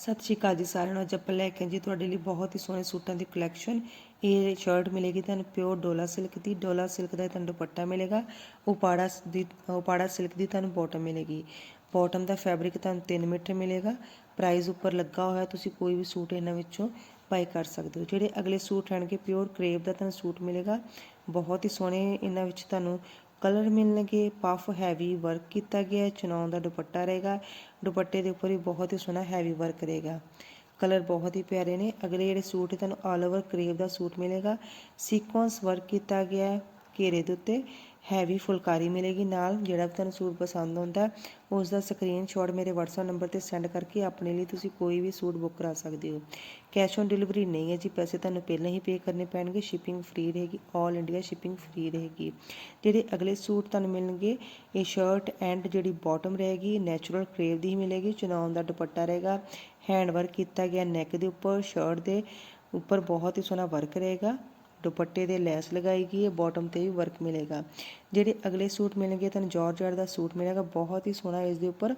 ਸਤਿ ਸ਼੍ਰੀ ਅਕਾਲ ਜੀ ਸਾਰਿਆਂ ਨੂੰ। ਅੱਜ ਲੈ ਕੇ ਜੀ ਤੁਹਾਡੇ ਲਈ ਬਹੁਤ ਹੀ ਸੋਹਣੇ ਸੂਟਾਂ ਦੀ ਕਲੈਕਸ਼ਨ ਇਹ ਸ਼ਰਟ ਮਿਲੇਗੀ ਤੁਹਾਨੂੰ ਪਿਓਰ ਡੋਲਾ ਸਿਲਕ ਦੀ। ਡੋਲਾ ਸਿਲਕ ਦਾ ਤੁਹਾਨੂੰ ਦੁਪੱਟਾ ਮਿਲੇਗਾ। ਉਪਾੜਾ ਦੀ, ਉਪਾੜਾ ਸਿਲਕ ਦੀ ਤੁਹਾਨੂੰ ਬਾਟਮ ਮਿਲੇਗੀ। ਬਾਟਮ ਦਾ ਫੈਬਰਿਕ ਤੁਹਾਨੂੰ 3 ਮੀਟਰ ਮਿਲੇਗਾ। ਪ੍ਰਾਈਸ ਉੱਪਰ ਲੱਗਾ ਹੋਇਆ ਤੁਸੀਂ ਕੋਈ ਵੀ ਸੂਟ ਇਹਨਾਂ ਵਿੱਚੋਂ ਬਾਈ ਕਰ ਸਕਦੇ ਹੋ। ਜਿਹੜੇ ਅਗਲੇ ਸੂਟ ਆਣਗੇ ਪਿਓਰ ਕਰੇਪ ਦਾ ਤੁਹਾਨੂੰ ਸੂਟ ਮਿਲੇਗਾ। ਬਹੁਤ ਹੀ ਸੋਹਣੇ ਇਹਨਾਂ ਵਿੱਚ ਤੁਹਾਨੂੰ ਕਲਰ ਮਿਲਣਗੇ ਪਫ ਹੈਵੀ ਵਰਕ ਕੀਤਾ ਗਿਆ ਹੈ ਚਨੌਨ ਦਾ ਦੁਪੱਟਾ ਰਹੇਗਾ, ਦੁਪੱਟੇ ਦੇ ਉੱਪਰ ਵੀ ਬਹੁਤ ਹੀ ਸੋਹਣਾ ਹੈਵੀ ਵਰਕ ਰਹੇਗਾ। ਕਲਰ ਬਹੁਤ ਹੀ ਪਿਆਰੇ ਨੇ, ਅਗਲੇ ਜਿਹੜੇ ਸੂਟ ਤੁਹਾਨੂੰ ਆਲ ਓਵਰ ਕਰੇਵ ਦਾ ਸੂਟ ਮਿਲੇਗਾ। ਸੀਕੁਐਂਸ ਵਰਕ ਕੀਤਾ ਗਿਆ ਹੈ ਘੇਰੇ ਦੇ ਉੱਤੇ ਹੈਵੀ ਫੁਲਕਾਰੀ ਮਿਲੇਗੀ ਨਾਲ, ਜਿਹੜਾ ਵੀ ਤੁਹਾਨੂੰ ਸੂਟ ਪਸੰਦ ਆਉਂਦਾ ਉਸ ਦਾ ਸਕਰੀਨਸ਼ਾਟ ਮੇਰੇ WhatsApp ਨੰਬਰ ਤੇ ਸੈਂਡ ਕਰਕੇ ਆਪਣੇ ਲਈ ਤੁਸੀਂ ਕੋਈ ਵੀ ਸੂਟ ਬੁੱਕ ਕਰਾ ਸਕਦੇ ਹੋ। ਕੈਸ਼ ਔਨ ਡਿਲੀਵਰੀ ਨਹੀਂ ਹੈ ਜੀ, ਪੈਸੇ ਤੁਹਾਨੂੰ ਪਹਿਲਾਂ ਹੀ ਪੇ ਕਰਨੇ ਪੈਣਗੇ ਸ਼ਿਪਿੰਗ ਫ੍ਰੀ ਰਹੇਗੀ 올 ਇੰਡੀਆ ਸ਼ਿਪਿੰਗ ਫ੍ਰੀ ਰਹੇਗੀ। ਜਿਹੜੇ ਅਗਲੇ ਸੂਟ ਤੁਹਾਨੂੰ ਮਿਲਣਗੇ, ਇਹ ਸ਼ਰਟ ਐਂਡ ਜਿਹੜੀ ਬਾਟਮ ਰਹੇਗੀ ਨੈਚੁਰਲ ਕਰੇਵ ਦੀ ਹੀ ਮਿਲੇਗੀ ਚੁਨਾਉਣ ਦਾ ਦੁਪੱਟਾ ਰਹੇਗਾ ਹੈਂਡ ਵਰਕ ਕੀਤਾ ਗਿਆ ਨੈਕ ਦੇ ਉੱਪਰ ਸ਼ਰਟ ਦੇ ਉੱਪਰ ਬਹੁਤ ਹੀ ਸੋਹਣਾ ਵਰਕ ਰਹੇਗਾ। ਦੁਪੱਟੇ ਦੇ ਲੈਸ ਲਗਾਈ ਗਈ ਹੈ ਬਾਟਮ ਤੇ ਵੀ ਵਰਕ ਮਿਲੇਗਾ। ਜਿਹੜੇ ਅਗਲੇ ਸੂਟ ਮਿਲਣਗੇ, ਤੁਹਾਨੂੰ ਜਾਰਜਟ ਦਾ ਸੂਟ ਮਿਲੇਗਾ। ਬਹੁਤ ਹੀ ਸੋਹਣਾ ਇਸ ਦੇ ਉੱਪਰ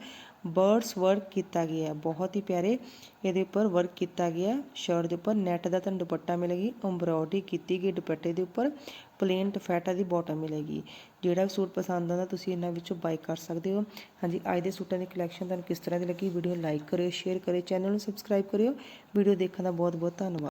ਬਰਡਸ ਵਰਕ ਕੀਤਾ ਗਿਆ ਹੈ। ਬਹੁਤ ਹੀ ਪਿਆਰੇ ਇਹਦੇ ਉੱਪਰ ਵਰਕ ਕੀਤਾ ਗਿਆ ਸ਼ਰਟ ਦੇ ਉੱਪਰ ਨੈਟ ਦਾ ਤੁਹਾਨੂੰ ਦੁਪੱਟਾ ਮਿਲੇਗੀ ਐਮਬ੍ਰੋਇਡਰੀ ਕੀਤੀ ਗਈ ਦੁਪੱਟੇ ਦੇ ਉੱਪਰ ਪਲੇਨ ਟਫੈਟਾ ਦੀ ਬਾਟਮ ਮਿਲੇਗੀ। ਜਿਹੜਾ ਵੀ ਸੂਟ ਪਸੰਦ ਆਉਂਦਾ, ਤੁਸੀਂ ਇਹਨਾਂ ਵਿੱਚੋਂ ਬਾਈ ਕਰ ਸਕਦੇ ਹੋ। ਹਾਂਜੀ, ਅੱਜ ਦੇ ਸੂਟਾਂ ਦੀ ਕਲੈਕਸ਼ਨ ਤੁਹਾਨੂੰ ਕਿਸ ਤਰ੍ਹਾਂ ਦੀ ਲੱਗੀ ਵੀਡੀਓ ਲਾਈਕ ਕਰਿਓ ਸ਼ੇਅਰ ਕਰਿਓ ਚੈਨਲ ਨੂੰ ਸਬਸਕ੍ਰਾਈਬ ਕਰਿਓ। ਵੀਡੀਓ ਦੇਖਣ ਦਾ ਬਹੁਤ ਬਹੁਤ ਧੰਨਵਾਦ।